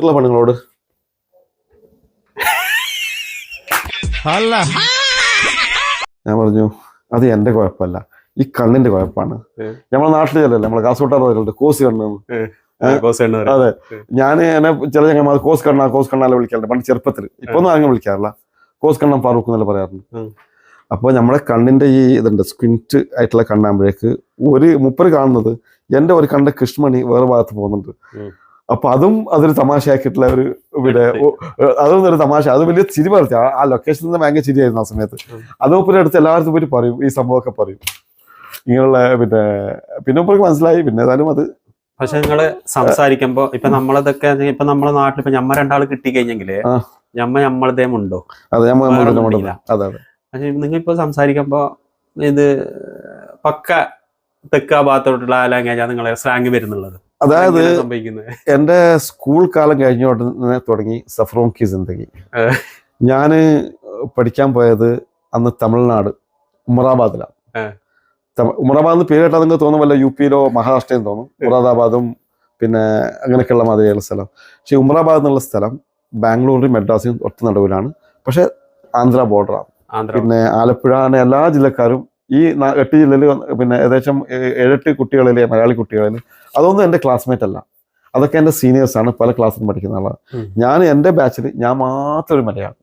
ഉള്ള പെണ്ണുങ്ങളോട്? അല്ല. ഞാൻ പറഞ്ഞു അത് എന്റെ കുഴപ്പമല്ല. ഈ കണ്ണിന്റെ കുഴപ്പമാണ്. നമ്മളെ നാട്ടിൽ ചെല്ലല്ലേ നമ്മളെ കാസർഗോട്ടാർ പറയുന്നുണ്ട് കോസ് കണ്ണ്. കോസ് ഉണ്ട് അതെ. ഞാൻ എന്നെ ചില ഞങ്ങൾ കോസ് കണ്ണ കോസ് കണ്ണാലെ വിളിക്കാറുണ്ട് പണ്ട് ചെറുപ്പത്തിൽ ഇപ്പൊ ഒന്നും ആരെങ്കിലും വിളിക്കാറില്ല. കോസ് കണ്ണം ഫാറൂഖ് എന്നല്ല പറയാറുണ്ട് അപ്പൊ അപ്പോൾ നമ്മുടെ കണ്ണിന്റെ ഈ ഇതുണ്ട് സ്ക്വിന്റ് ആയിട്ടുള്ള കണ്ണാകുമ്പോഴേക്ക് ഒരു മുപ്പര് കാണുന്നത് എന്റെ ഒരു കണ്ട കൃഷ്ണമണി വേറെ ഭാഗത്ത് പോകുന്നുണ്ട്. അപ്പൊ അതും അതൊരു തമാശയാക്കിയിട്ടുള്ള ഒരു ഇവിടെ അതും ഒരു തമാശ. അത് വലിയ ചിരി പറിച്ചു ആ ലൊക്കേഷനിൽ നിന്ന് ഭയങ്കര ചിരിയായിരുന്നു ആ സമയത്ത്. ഉം. അത് ഉപ്പര അടുത്ത് എല്ലാവർക്കും പോയി പറയും ഈ സംഭവമൊക്കെ പറയും. ഇങ്ങനെയുള്ള പിന്നെ പിന്നെ ഇപ്പോൾ മനസ്സിലായി. പിന്നെ ഏതായാലും അത് പക്ഷെ നിങ്ങൾ സംസാരിക്കുമ്പോ ഇപ്പൊ നമ്മളതൊക്കെ ഇപ്പൊ നമ്മളെ നാട്ടിൽ ഇപ്പൊ ഞമ്മ രണ്ടാൾ കിട്ടി കഴിഞ്ഞെങ്കിൽ ഞമ്മ ഞമ്മളതേം ഉണ്ടോ? അതെ പക്ഷെ നിങ്ങൾ ഇപ്പൊ സംസാരിക്കുമ്പോ ഇത് പക്ക തെക്കാ ഭാഗത്തോട്ടുള്ള ഭാഗത്തോട്ടുള്ള ലാംഗ്വേജാണ് നിങ്ങളെ സ്ലാങ് വരുന്നുള്ളത്. അതായത് എന്റെ എന്റെ സ്കൂൾ കാലം കഴിഞ്ഞോടനെ തുടങ്ങി സഫറോം കി ജിന്ദഗി. ഞാൻ ഞാൻ പഠിക്കാൻ പോയത് അന്ന് തമിഴ്നാട് ഉമറാബാദിലാണ്. ഉമറാബാദ് പേര് കേട്ടാൽ നിങ്ങൾക്ക് തോന്നും വല്ല യു പിയിലോ മഹാരാഷ്ട്രയും തോന്നും. മുറാദാബാദും പിന്നെ അങ്ങനെയൊക്കെയുള്ള മാതിരിയുള്ള സ്ഥലം. പക്ഷേ ഉമറാബാദ് എന്നുള്ള സ്ഥലം ബാംഗ്ലൂരിലും മെഡ്രാസിലും ഒറ്റ നടുവിലാണ്. പക്ഷേ ആന്ധ്ര ബോർഡറാണ് പിന്നെ ആലപ്പുഴ എല്ലാ ജില്ലക്കാരും ഈ എട്ട് ജില്ലയിൽ പിന്നെ ഏകദേശം ഏഴെട്ട് കുട്ടികളിൽ മലയാളി കുട്ടികളിൽ അതൊന്നും എന്റെ ക്ലാസ്മേറ്റ് അല്ല. അതൊക്കെ എന്റെ സീനിയേഴ്സാണ് ആണ് പല ക്ലാസ്സിലും പഠിക്കുന്ന ആളാണ് ഞാൻ എന്റെ ബാച്ചിൽ ഞാൻ മാത്രം ഒരു മലയാളം.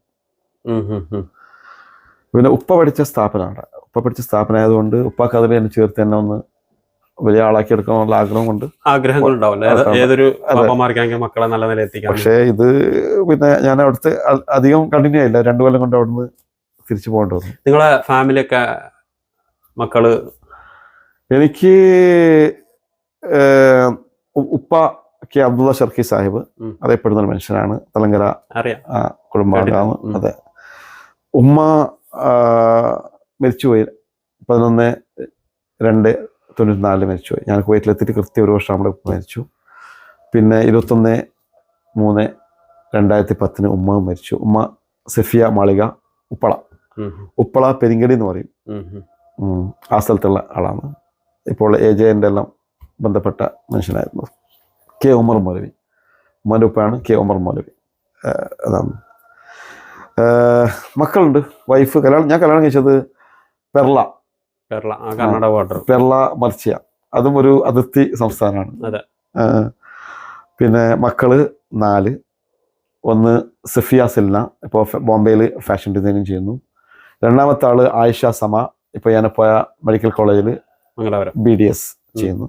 പിന്നെ ഉപ്പ പഠിച്ച സ്ഥാപനമാണ്. ഉപ്പ പഠിച്ച സ്ഥാപനം ആയതുകൊണ്ട് ഉപ്പാക്ക് അതിൽ എന്നെ ചേർത്ത് തന്നെ ഒന്ന് വലിയ ആളാക്കി എടുക്കാനുള്ള ആഗ്രഹം കൊണ്ട് മക്കളെ നല്ല നില എത്തിക്കാൻ പക്ഷേ ഇത് പിന്നെ ഞാൻ അവിടുത്തെ അധികം കണ്ടിന്യൂ ആയില്ല രണ്ടു കൊല്ലം കൊണ്ട് അവിടുന്ന് തിരിച്ചു പോകേണ്ടി വന്നു. നിങ്ങളെ ഫാമിലിയൊക്കെ മക്കൾ. എനിക്ക് ഉപ്പ കെ അബ്ദുള്ള ഷർക്കി സാഹിബ്. അറിയപ്പെടുന്ന ഒരു മനുഷ്യനാണ്. തലങ്കര കുടുംബാംഗമാണ്. അതെ. ഉമ്മ മരിച്ചുപോയി. പതിനൊന്ന് രണ്ട് തൊണ്ണൂറ്റിനാലിൽ മരിച്ചുപോയി. ഞാൻ കുവൈറ്റിലെത്തിയിട്ട് കൃത്യ ഒരു വർഷം നമ്മുടെ ഉപ്പ മരിച്ചു. പിന്നെ ഇരുപത്തൊന്ന് മൂന്ന് രണ്ടായിരത്തി പത്തിന് ഉമ്മ മരിച്ചു. ഉമ്മ സെഫിയ മാളിക ഉപ്പള. ഉപ്പള പെരിങ്കടി എന്ന് പറയും. ആ സ്ഥലത്തുള്ള ആളാണ്. ഇപ്പോൾ എ ജെ എന്റെ എല്ലാം ബന്ധപ്പെട്ട മനുഷ്യനായിരുന്നു. കെ ഉമർ മൗലവി. ഉമ്മാന്റെ ഉപ്പയാണ് കെ ഉമർ മൗലവി. അതാണ്. മക്കളുണ്ട്. വൈഫ് കല്യാണം ഞാൻ കല്യാണം കഴിച്ചത് പെർള. പെർള കർണാടക ബോർഡർ പെർള മർച്ചിയ. അതും ഒരു അതിർത്തി സംസ്ഥാനമാണ്. പിന്നെ മക്കൾ നാല്. ഒന്ന് സഫിയ സിൽന ഇപ്പോൾ ബോംബെയിൽ ഫാഷൻ ഡിസൈനിങ് ചെയ്യുന്നു. രണ്ടാമത്തെ ആൾ ആയിഷ സമ ഇപ്പോൾ പോയ മെഡിക്കൽ കോളേജിൽ മംഗലാപുരം. ബി ഡി എസ് ചെയ്യുന്നു.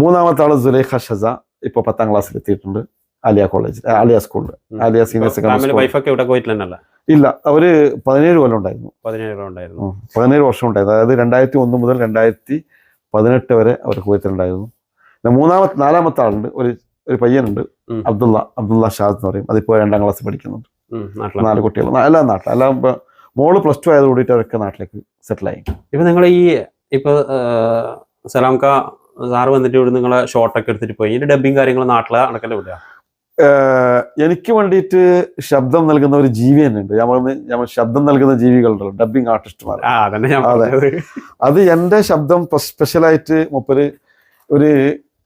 മൂന്നാമത്തെ ആൾ സുലേഖ ഷസ ഇപ്പോൾ പത്താം ക്ലാസ്സിൽ എത്തിയിട്ടുണ്ട്. ആലിയ കോളേജിൽ ആലിയ സ്കൂളിൽ ആലിയ സീനിയർ സെക്കൻഡറി ഇല്ല അവർ പതിനേഴ് കൊല്ലം ഉണ്ടായിരുന്നു. പതിനേഴ് വർഷം ഉണ്ടായിരുന്നു. അതായത് രണ്ടായിരത്തി ഒന്ന് മുതൽ രണ്ടായിരത്തി പതിനെട്ട് വരെ അവർ കുവൈത്തിലുണ്ടായിരുന്നു പിന്നെ മൂന്നാമത്തെ നാലാമത്തെ ആളുണ്ട്. ഒരു ഒരു പയ്യനുണ്ട്. അബ്ദുള്ള അബ്ദുള്ള ഷാദ് എന്ന് പറയും. അതിപ്പോൾ രണ്ടാം ക്ലാസ് പഠിക്കുന്നുണ്ട്. നാല് കുട്ടികൾ എല്ലാം നാട്ടിൽ എല്ലാം മോൾ പ്ലസ് ടു ആയത് കൂടിയിട്ട് അവരൊക്കെ നാട്ടിലേക്ക് സെറ്റിലായി ഇപ്പൊ നിങ്ങൾ ഈ ഇപ്പൊ സലാംക സാറ് വന്നിട്ട് ഇവിടെ നിങ്ങളെ ഷോട്ടൊക്കെ എടുത്തിട്ട് പോയി. ഇതിന്റെ ഡബിങ് കാര്യങ്ങൾ നാട്ടിലെ നടക്കല്ലേ വിടുക എനിക്ക് വേണ്ടിയിട്ട് ശബ്ദം നൽകുന്ന ഒരു ജീവി തന്നെ ഉണ്ട്. ഞാൻ പറഞ്ഞ ശബ്ദം നൽകുന്ന ജീവികളുണ്ടല്ലോ ഡബിങ് ആർട്ടിസ്റ്റുമാർ അതെ. അത് എന്റെ ശബ്ദം സ്പെഷ്യലായിട്ട് മുപ്പര് ഒരു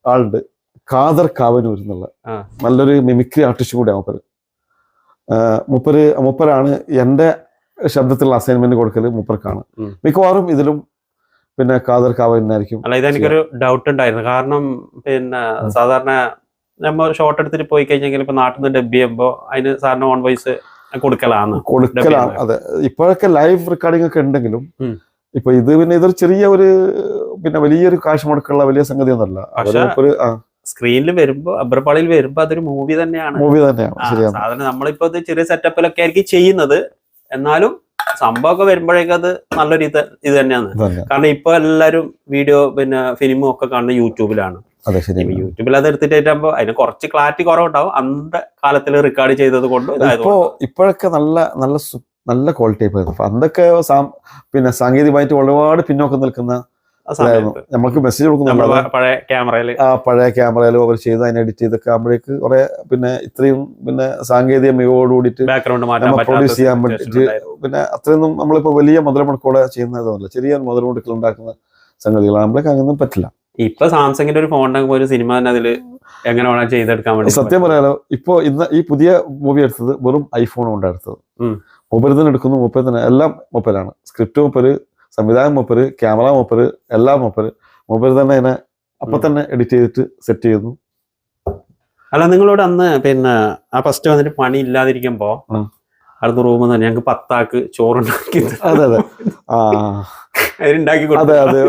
ആളുണ്ട്. കാദർ കാവനൂർ എന്നുള്ള നല്ലൊരു മിമിക്രി ആർട്ടിസ്റ്റ് കൂടിയാണ് മുപ്പര്. മുപ്പര് മുപ്പരാണ് എന്റെ ശബ്ദത്തിലുള്ള അസൈൻമെന്റ് കൊടുക്കൽ മുപ്പർക്കാണ്. മിക്കവാറും ഇതിലും പിന്നെ കാതർ കാവലിനായിരിക്കും അല്ല ഇതെനിക്കൊരു ഡൗട്ട് ഉണ്ടായിരുന്നു. കാരണം പിന്നെ സാധാരണ നമ്മൾ ഷോർട്ട് എടുത്തിട്ട് പോയി കഴിഞ്ഞെങ്കിൽ ഇപ്പൊ നാട്ടിൽ നിന്ന് ഡബ് ചെയ്യുമ്പോ അതിന് സാറിന് ഓൺ വോയിസ് കൊടുക്കലാണ്. കൊടുക്കലാണ്. അതെ. ഇപ്പോഴൊക്കെ ലൈവ് റെക്കോർഡിംഗ് ഒക്കെ ഉണ്ടെങ്കിലും. ഇപ്പൊ ഇത് പിന്നെ ഇതൊരു ചെറിയ ഒരു പിന്നെ വലിയൊരു കാശ് മുടക്കുള്ള വലിയ സംഗതി ഒന്നല്ല സ്ക്രീനിൽ വരുമ്പോ അബ്രപാളിയിൽ വരുമ്പോ അതൊരു മൂവി തന്നെയാണ്. മൂവി തന്നെയാണ്. സാധാരണ നമ്മളിപ്പോ ചെറിയ സെറ്റപ്പിലൊക്കെ ആയിരിക്കും ചെയ്യുന്നത്. എന്നാലും സംഭവമൊക്കെ വരുമ്പോഴേക്കും അത് നല്ലൊരു ഇത് ഇത് തന്നെയാണ്. കാരണം ഇപ്പൊ എല്ലാരും വീഡിയോ പിന്നെ ഫിലിമും ഒക്കെ കാണുന്നത് യൂട്യൂബിലാണ്. യൂട്യൂബിൽ അത് എടുത്തിട്ടാകുമ്പോ അതിന് കുറച്ച് ക്ലാരിറ്റി കുറവുണ്ടാവും. അന്നത്തെ കാലത്തിൽ റെക്കോർഡ് ചെയ്തത് കൊണ്ട് ഇപ്പോ. ഇപ്പോഴൊക്കെ നല്ല നല്ല നല്ല ക്വാളിറ്റി ആയിരുന്നു അന്നൊക്കെ പിന്നെ സാങ്കേതികമായിട്ട് ഒരുപാട് പിന്നോക്കം നിൽക്കുന്ന ഇതായിരുന്നു മെസ്സേജ് കൊടുക്കുന്നുണ്ട്. പഴയ ക്യാമറയിൽ പഴയ ക്യാമറയിലും അവർ ചെയ്ത് അതിനെ എഡിറ്റ് ചെയ്തൊക്കെ ആകുമ്പോഴേക്ക് കുറെ പിന്നെ ഇത്രയും പിന്നെ സാങ്കേതിക മികവോട് കൂടിയിട്ട് ബാക്ക്ഗ്രൗണ്ട് മാറ്റാൻ നമ്മൾ പറ്റാത്ത produce ചെയ്യാൻ പറ്റിയിട്ട് പിന്നെ അത്രയൊന്നും നമ്മളിപ്പോ വലിയ മുതൽ മുടക്കോടെ ചെയ്യുന്നതല്ല ചെറിയ മുതൽ മുടക്കിൽ ഉണ്ടാക്കുന്ന സംഗതികളാണ്. നമ്മളൊക്കെ അങ്ങനൊന്നും പറ്റില്ല. ഇപ്പൊ സാംസങ്ങിന്റെ ഒരു ഫോൺ ഒരു സിനിമ തന്നെ അതിൽ എങ്ങനെ വേണം ചെയ്തെടുക്കാൻ വേണ്ടി സത്യം പറയാലോ ഇപ്പോ ഇന്ന് ഈ പുതിയ മൂവി എടുത്തത് വെറും ഐഫോൺ കൊണ്ടാണ് എടുത്തത്. മൊബൈൽ തന്നെ എടുക്കുന്നു മൊബൈൽ തന്നെ. എല്ലാം മൊബൈലാണ്. സ്ക്രിപ്റ്റ് മൊബൈൽ സംവിധാനം മൂപ്പര് ക്യാമറ മൂപ്പര് എല്ലാ മൂപ്പര്. മൂപ്പര് തന്നെ അതിനെ അപ്പൊ തന്നെ എഡിറ്റ് ചെയ്തിട്ട് സെറ്റ് ചെയ്യുന്നു. അല്ല നിങ്ങളോട് അന്ന് പിന്നെ ആ ഫസ്റ്റ് വന്നിട്ട് പണി ഇല്ലാതിരിക്കുമ്പോ അടുത്ത റൂമിൽ നിന്ന് ഞങ്ങൾക്ക് പത്താക്ക് ചോറുണ്ടാക്കി അതെ അതെ. ആ അതെ അതെ.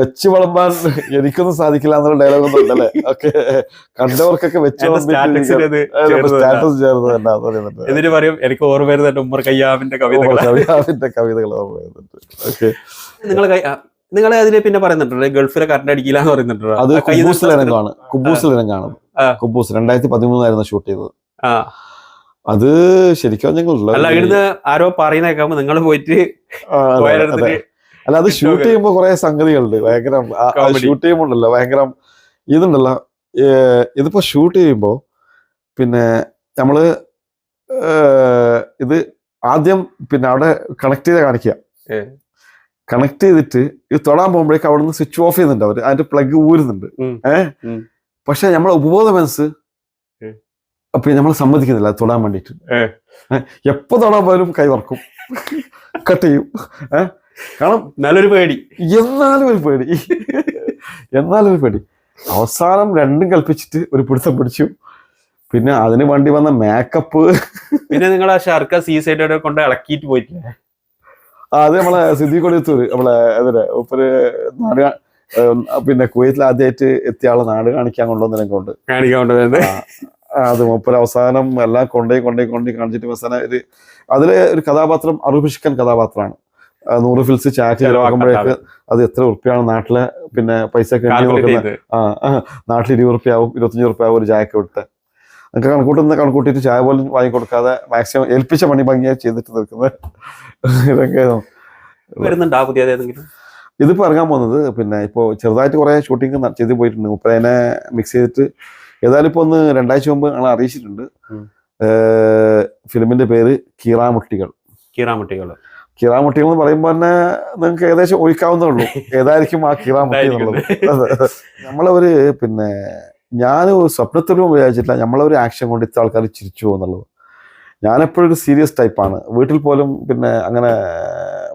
വെച്ച് വിളമ്പാൻ എനിക്കൊന്നും സാധിക്കില്ല എന്നുള്ള ഡയലോഗ് ഒന്നും ഉണ്ടല്ലേ? ഓക്കെ. കണ്ടവർക്കൊക്കെ വെച്ച് സ്റ്റാറ്റസ് ചേർന്ന് തന്നെ പറയുന്നുണ്ട്. എന്നിട്ട് പറയും എനിക്ക് ഓർമ്മ വരുന്നുണ്ട് ഉമ്മർ കയ്യാവിന്റെ കവിതകൾ കയ്യാവിന്റെ കവിതകൾ ഓർമ്മ വരുന്നുണ്ട്. ഓക്കെ. നിങ്ങൾ നിങ്ങൾ അതിൽ പിന്നെ പറയുന്നുണ്ടല്ലോ ഗൾഫിലെ കറണ്ട് അടിക്കില്ല എന്ന് പറയുന്നുണ്ടല്ലോ. അത് കുബൂസിലെ കൈ കുബൂസിലെ ഇനങ്ങാണ് കുബൂസ് രണ്ടായിരത്തി പതിമൂന്നായിരുന്നു ഷൂട്ട് ചെയ്തത്. ആ. അത് ശരിക്കും ഞങ്ങൾ അല്ല ഇവിടുന്ന് ആരോ പറയുന്ന കേൾക്കുമ്പോ നിങ്ങൾ പോയിട്ട് അല്ല അത് ഷൂട്ട്. ചെയ്യുമ്പോ കുറെ സംഗതികളുണ്ട്. ഭയങ്കര. ഷൂട്ട് ചെയ്യുമ്പോണ്ടല്ലോ ഭയങ്കര ഇതുണ്ടല്ലോ. ഇതിപ്പോ ഷൂട്ട് ചെയ്യുമ്പോ പിന്നെ നമ്മൾ ഇത് ആദ്യം പിന്നെ അവിടെ കണക്ട് ചെയ്ത് കാണിക്കുക കണക്ട് ചെയ്തിട്ട് ഇത് തൊടാൻ പോകുമ്പോഴേക്ക് അവിടെ നിന്ന് സ്വിച്ച് ഓഫ് ചെയ്യുന്നുണ്ട് അവർ. അതിന്റെ പ്ലഗ് ഊരുന്നുണ്ട്. ഏഹ് പക്ഷെ നമ്മളെ ഉപബോധ മനസ്സ്. അപ്പൊ നമ്മൾ സമ്മതിക്കുന്നില്ല തൊടാൻ വേണ്ടിയിട്ട്. എപ്പോ തൊടാൻ പോലും കൈ വറക്കും. കട്ട് ചെയ്യും. കാരണം നല്ലൊരു പേടി. എന്നാലും ഒരു പേടി. എന്നാലും ഒരു പേടി. അവസാനം രണ്ടും കൽപ്പിച്ചിട്ട് ഒരു പിടുത്തം പിടിച്ചു. പിന്നെ അതിന് വേണ്ടി വന്ന മേക്കപ്പ് പിന്നെ നിങ്ങൾ ആ ഷർക്ക സീ സൈഡ് കൊണ്ട് ഇളക്കിയിട്ട് പോയിട്ടില്ലേ? അത് നമ്മളെ സിദ്ധി കൊടുത്തൂര് നമ്മളെ അതിന് ഒരു നാട് പിന്നെ കുവൈത്തിൽ ആദ്യമായിട്ട് എത്തിയ ആളെ നാട് കാണിക്കാൻ കൊണ്ടുവന്നതിനെ കൊണ്ട് കാണിക്കാൻ കൊണ്ടുവന്നത്. അത് മൂപ്പര് അവസാനം എല്ലാം കൊണ്ടേ കൊണ്ടേ കൊണ്ടേ കാണിച്ചിട്ട് അവസാനം ഇത് അതിലെ ഒരു കഥാപാത്രം അറുഭിഷ്കൻ കഥാപാത്രമാണ്. നൂറ് ഫിൽസ് ചാറ്റ് നോക്കുമ്പോഴേക്ക് അത് എത്ര ഉറുപ്പ്യാണ് നാട്ടിലെ പിന്നെ പൈസ ഒക്കെ ആ നാട്ടിൽ ഇരുപത് റുപ്യാവും ഇരുപത്തഞ്ച് റുപ്യാവും ഒരു ചായക്ക് വിട്ട് നിങ്ങൾക്ക് കണക്കൂട്ടുന്ന കണക്കൂട്ടിയിട്ട് ചായ പോലും വാങ്ങിക്കൊടുക്കാതെ മാക്സിമം ഏൽപ്പിച്ച പണി ഭംഗിയായി ചെയ്തിട്ട് നിൽക്കുന്നത് ഇതൊക്കെ വരുന്നുണ്ടോ ആ പുതിയ ഏതെങ്കിലും? ഇതിപ്പോ ഇറങ്ങാൻ പോകുന്നത് പിന്നെ ഇപ്പോൾ ചെറുതായിട്ട് കുറെ ഷൂട്ടിംഗ് ചെയ്ത് പോയിട്ടുണ്ട്. മുപ്പതിനെ മിക്സ് ചെയ്തിട്ട് ഏതായാലും ഇപ്പൊ ഒന്ന് രണ്ടാഴ്ച മുമ്പ് ഞങ്ങൾ അറിയിച്ചിട്ടുണ്ട്. ഫിലിമിന്റെ പേര് കീറാമുട്ടികൾ. കീറാമുട്ടികൾ. കീറാമുട്ടികൾ എന്ന് പറയുമ്പോൾ തന്നെ നിങ്ങൾക്ക് ഏകദേശം ഒഴിക്കാവുന്നേ ഉള്ളൂ. ഏതായിരിക്കും ആ കീറാമുട്ടി എന്നുള്ളത്. നമ്മളൊരു പിന്നെ ഞാൻ സ്വപ്നത്തിലും വിചാരിച്ചിട്ടില്ല നമ്മളൊരു ആക്ഷൻ കൊണ്ട് ഇത്ര ആൾക്കാർ ചിരിച്ചു പോകുന്നുള്ളത്. ഞാനെപ്പോഴും ഒരു സീരിയസ് ടൈപ്പാണ്. വീട്ടിൽ പോലും പിന്നെ അങ്ങനെ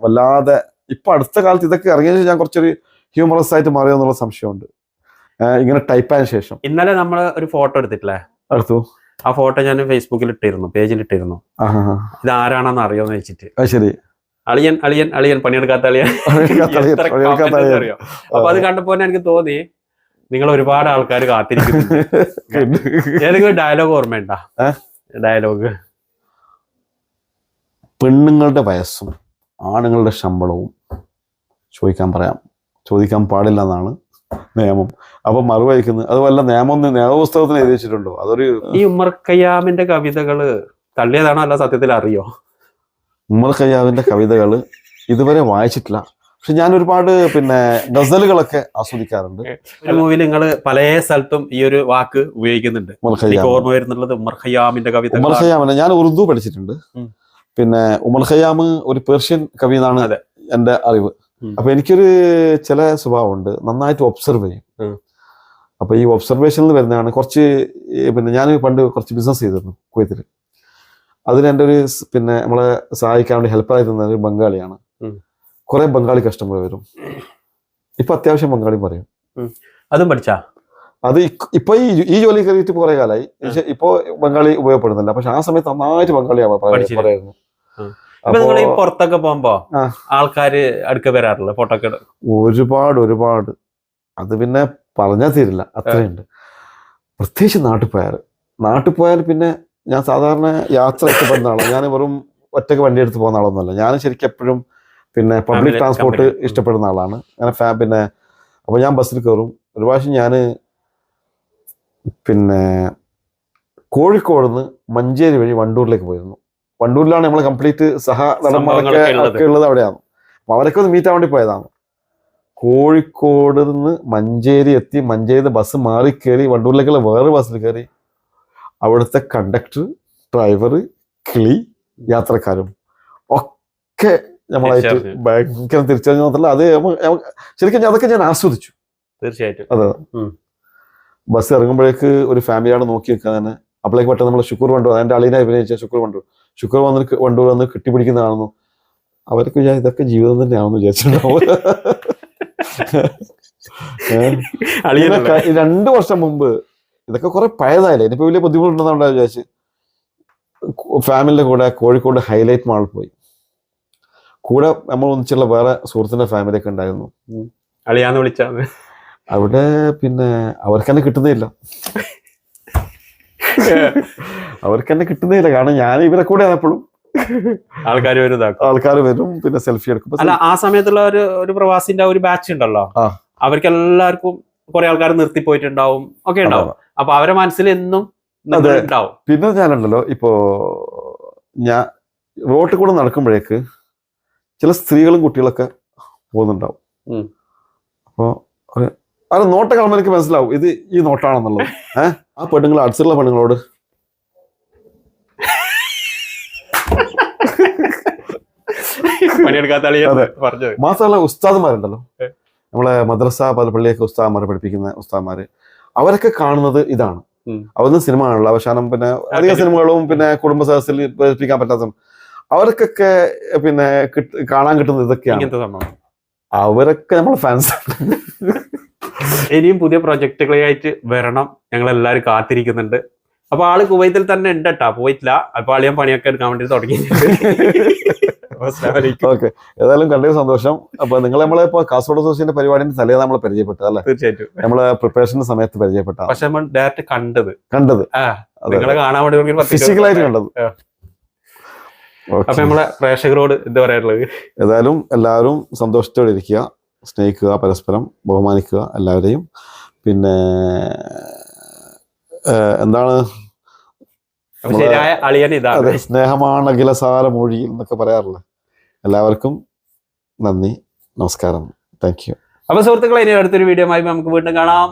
വല്ലാതെ ഇപ്പൊ അടുത്ത കാലത്ത് ഇതൊക്കെ ഇറങ്ങിയ ഞാൻ കുറച്ചൊരു ഹ്യൂമറസ് ആയിട്ട് മാറിയോ എന്നുള്ള സംശയമുണ്ട്. ഏഹ് ടൈപ്പ് ആയ ശേഷം. ഇന്നലെ നമ്മൾ ഒരു ഫോട്ടോ എടുത്തിട്ടില്ലേ? എടുത്തു. ആ ഫോട്ടോ ഞാൻ ഫേസ്ബുക്കിൽ ഇട്ടിരുന്നു പേജിൽ ഇട്ടിരുന്നു. ഇത് ആരാണെന്ന് അറിയോന്ന് വെച്ചിട്ട്. ശരി. അളിയൻ അളിയൻ അളിയൻ പണിയെടുക്കാത്ത അളിയൻ. അറിയോ അപ്പൊ അത് കണ്ടപ്പോ എനിക്ക് തോന്നി നിങ്ങൾ ഒരുപാട് ആൾക്കാർ കാത്തിരിക്കുന്നു ഏതെങ്കിലും ഡയലോഗ് ഓർമ്മയുണ്ടാ? ഡയലോഗ് പെണ്ണുങ്ങളുടെ വയസ്സും ആണുങ്ങളുടെ ശമ്പളവും ചോദിക്കാൻ പറയാം. ചോദിക്കാൻ പാടില്ല എന്നാണ് നിയമം. അപ്പൊ മറുവഹിക്കുന്നത് അത് വല്ല നിയമം നിയമപുസ്തകത്തിന് എഴുതി വെച്ചിട്ടുണ്ടോ അതൊരു ഈ ഉമ്മർ കയ്യാമിന്റെ കവിതകൾ തള്ളിയതാണോ അല്ല സത്യത്തിൽ അറിയോ? ഉമ്മർ കയ്യാമിന്റെ കവിതകൾ ഇതുവരെ വായിച്ചിട്ടില്ല. പക്ഷെ ഞാൻ ഒരുപാട് പിന്നെ ഗസലുകളൊക്കെ ആസ്വദിക്കാറുണ്ട്. ഒരു മൂവിയിൽ നിങ്ങൾ പല സ്ഥലത്തും ഈ ഒരു വാക്ക് ഉപയോഗിക്കുന്നുണ്ട്. ഉമർ ഓർമ്മ വരുന്നുള്ളത് ഉമർ ഖയ്യാമിന്റെ ഉമർ കവിതകൾ ഖയ്യാമിനെ ഞാൻ ഉറുദു പഠിച്ചിട്ടുണ്ട്. പിന്നെ ഉമർ ഖയ്യാം ഒരു പേർഷ്യൻ കവി എന്നാണ് എന്റെ അറിവ്. അപ്പൊ എനിക്കൊരു ചില സ്വഭാവമുണ്ട്. നന്നായിട്ട് ഒബ്സർവ് ചെയ്യും. അപ്പൊ ഈ ഒബ്സർവേഷനിൽ വരുന്നതാണ് കുറച്ച് പിന്നെ ഞാൻ പണ്ട് കുറച്ച് ബിസിനസ് ചെയ്തിരുന്നു കുവൈത്തിൽ അതിന് എന്റെ ഒരു പിന്നെ നമ്മളെ സഹായിക്കാൻ വേണ്ടി ഹെൽപ്പായി തന്ന ഒരു ബംഗാളിയാണ്. കുറെ ബംഗാളി കസ്റ്റമർ വരും. ഇപ്പൊ അത്യാവശ്യം ബംഗാളി പറയും. അതും പഠിച്ചാ? അത് ഇപ്പൊ ഈ ഈ ജോലി കയറിയിട്ട് കുറെ കാലമായി പക്ഷെ ഇപ്പോ ബംഗാളി ഉപയോഗപ്പെടുന്നില്ല. പക്ഷെ ആ സമയത്ത് നന്നായിട്ട് ബംഗാളി. പറയായിരുന്നു. ഇപ്പൊ നിങ്ങൾ ഈ പുറത്തൊക്കെ പോകുമ്പോ. ആൾക്കാര് അടുക്ക വരാറില്ല? ഫോട്ടോ ഒക്കെ ഒരുപാട് ഒരുപാട്. അത് പിന്നെ പറഞ്ഞാൽ തീരില്ല. അത്രയുണ്ട്. പ്രത്യേകിച്ച് നാട്ടിൽ പോയാൽ. നാട്ടിൽ പോയാൽ പിന്നെ ഞാൻ സാധാരണ യാത്ര ഇഷ്ടപ്പെടുന്ന ആളാണ് ഞാൻ വെറും ഒറ്റയ്ക്ക് വണ്ടി എടുത്ത് പോകുന്ന ആളൊന്നുമല്ല. ഞാൻ ശരിക്കും എപ്പോഴും പിന്നെ പബ്ലിക് ട്രാൻസ്പോർട്ട് ഇഷ്ടപ്പെടുന്ന ആളാണ്. അങ്ങനെ ഫാ പിന്നെ അപ്പോൾ ഞാൻ ബസ്സിൽ കയറും. ഒരു പ്രാവശ്യം ഞാൻ പിന്നെ കോഴിക്കോട് നിന്ന് മഞ്ചേരി വഴി വണ്ടൂരിലേക്ക് പോയിരുന്നു. വണ്ടൂരിലാണ് നമ്മൾ കംപ്ലീറ്റ് സഹ നടന്മാരൊക്കെ ഉള്ളത്. അവിടെയാണ്. അപ്പൊ അവരൊക്കെ ഒന്ന് മീറ്റ് ആവേണ്ടി വേണ്ടി പോയതാണ്. കോഴിക്കോട് നിന്ന് മഞ്ചേരി എത്തി മഞ്ചേരി ബസ് മാറി കയറി വണ്ടൂരിലേക്കുള്ള വേറെ ബസ്സിൽ കയറി അവിടുത്തെ കണ്ടക്ടർ ഡ്രൈവർ കിളി യാത്രക്കാരും ഒക്കെ നമ്മളായിട്ട്. ഭയങ്കര തിരിച്ചറിഞ്ഞ മാത്രമല്ല അത് ശരിക്കും അതൊക്കെ ഞാൻ ആസ്വദിച്ചു. തീർച്ചയായിട്ടും. അതെ. ബസ് ഇറങ്ങുമ്പോഴേക്ക് ഒരു ഫാമിലിയാണ് നോക്കി വെക്കുക തന്നെ. അപ്പോഴേക്ക് പെട്ടെന്ന് നമ്മൾ ശുക്കൂർ കൊണ്ടു അതിന്റെ അളീനെ അഭിനയിച്ച കൊണ്ടു ശുക്ർ വന്ന് കൊണ്ടു വന്ന് കെട്ടിപ്പിടിക്കുന്ന കാണുന്നു അവരൊക്കെ വിചാരിച്ചു ഇതൊക്കെ ജീവിതം തന്നെയാണെന്ന് വിചാരിച്ചിട്ടുണ്ടാവും. രണ്ടു വർഷം മുമ്പ് ഇതൊക്കെ കുറെ പഴയതായില്ലേ? ഇനിയിപ്പോ വലിയ ബുദ്ധിമുട്ടുണ്ടെന്നാണ് വിചാരിച്ച് ഫാമിലിയുടെ കൂടെ കോഴിക്കോട് ഹൈലൈറ്റ് മാളിൽ പോയി. കൂടെ നമ്മൾ ഒന്നിച്ചുള്ള വേറെ സുഹൃത്തിന്റെ ഫാമിലിയൊക്കെ ഉണ്ടായിരുന്നു. അളിയാന്ന് വിളിച്ചാന്ന് അവിടെ പിന്നെ അവർക്ക് തന്നെ കിട്ടുന്നില്ല അവർക്ക് തന്നെ കിട്ടുന്നില്ല കാരണം ഞാൻ ഇവരെ കൂടെ എപ്പോഴും ആൾക്കാർ വരും ആൾക്കാർ വരും പിന്നെ സെൽഫി എടുക്കും. അല്ല ആ സമയത്തുള്ള ഒരു ഒരു പ്രവാസിന്റെ ഒരു ബാച്ച് ഉണ്ടല്ലോ. അവർക്ക് എല്ലാവർക്കും കുറെ ആൾക്കാർ നിർത്തി പോയിട്ടുണ്ടാവും ഒക്കെ ഉണ്ടാവും. അപ്പൊ അവരെ മനസ്സിൽ എന്നും ഉണ്ടാവും. പിന്നെ ഞാനുണ്ടല്ലോ ഇപ്പോ ഞാൻ റോട്ടിൽ കൂടെ നടക്കുമ്പോഴേക്ക് ചില സ്ത്രീകളും കുട്ടികളൊക്കെ പോകുന്നുണ്ടാവും. ഉം. അപ്പോ ഒരു- അത് നോട്ട കാണുമ്പോൾ എനിക്ക് മനസ്സിലാവും ഇത് ഈ നോട്ടാണെന്നുള്ളത്. ഏഹ് ആ പെണ്ണുങ്ങൾ അടുത്തുള്ള പെണ്ണുങ്ങളോട് പണിയെടുക്കാത്ത മാത്രമല്ല ഉസ്താദ്മാരുണ്ടല്ലോ. നമ്മളെ മദ്രസ പള്ളിയൊക്കെ ഉസ്താദ്മാരെ പഠിപ്പിക്കുന്ന ഉസ്താദ്മാര്. അവരൊക്കെ കാണുന്നത് ഇതാണ്. അവരൊന്നും സിനിമ ആണല്ലോ അവസാനം പിന്നെ അധിക. സിനിമകളും പിന്നെ കുടുംബ സദസ്സിൽ പ്രചരിപ്പിക്കാൻ പറ്റാത്ത അവർക്കൊക്കെ പിന്നെ കാണാൻ കിട്ടുന്നത് ഇതൊക്കെയാണ്. അവരൊക്കെ നമ്മൾ ഫാൻസ് ഇനിയും പുതിയ പ്രൊജക്ടുകളായിട്ട് വരണം. ഞങ്ങൾ എല്ലാവരും കാത്തിരിക്കുന്നുണ്ട്. അപ്പൊ ആൾ കുവൈത്തിൽ തന്നെ ഉണ്ട് കേട്ടാ പോയിട്ടില്ല. അപ്പൊ ആളിയാൻ പണിയൊക്കെ എടുക്കാൻ വേണ്ടി തുടങ്ങി. ഓക്കെ. ഏതായാലും കണ്ടതിൽ സന്തോഷം. അപ്പൊ നിങ്ങൾ നമ്മളെ ഇപ്പൊ കാസർഗോഡ് അസോസിയേഷന്റെ പരിപാടിന്റെ തലേ നമ്മളെ പരിചയപ്പെട്ടത് അല്ലെ? തീർച്ചയായിട്ടും. നമ്മളെ പ്രിപ്പറേഷന്റെ സമയത്ത് പരിചയപ്പെട്ട പക്ഷെ നമ്മൾ ഡയറക്റ്റ് കണ്ടത്. കണ്ടത്. നിങ്ങളെ കാണാൻ വേണ്ടി ഫിസിക്കലായിട്ട് കണ്ടത്. അപ്പൊ നമ്മളെ പ്രേക്ഷകരോട് എന്താ പറയാനുള്ളത്? ഏതായാലും എല്ലാവരും സന്തോഷത്തോടെ ഇരിക്കുക. സ്നേഹിക്കുക പരസ്പരം ബഹുമാനിക്കുക എല്ലാവരെയും. പിന്നെ എന്താണ്? അതെ സ്നേഹമാണ് അഖിലസാര മൊഴി എന്നൊക്കെ പറയാറില്ല? എല്ലാവർക്കും നന്ദി നമസ്കാരം. Thank you. അപ്പൊ സുഹൃത്തുക്കളെ ഇനി അടുത്തൊരു വീഡിയോ നമുക്ക് വീണ്ടും കാണാം.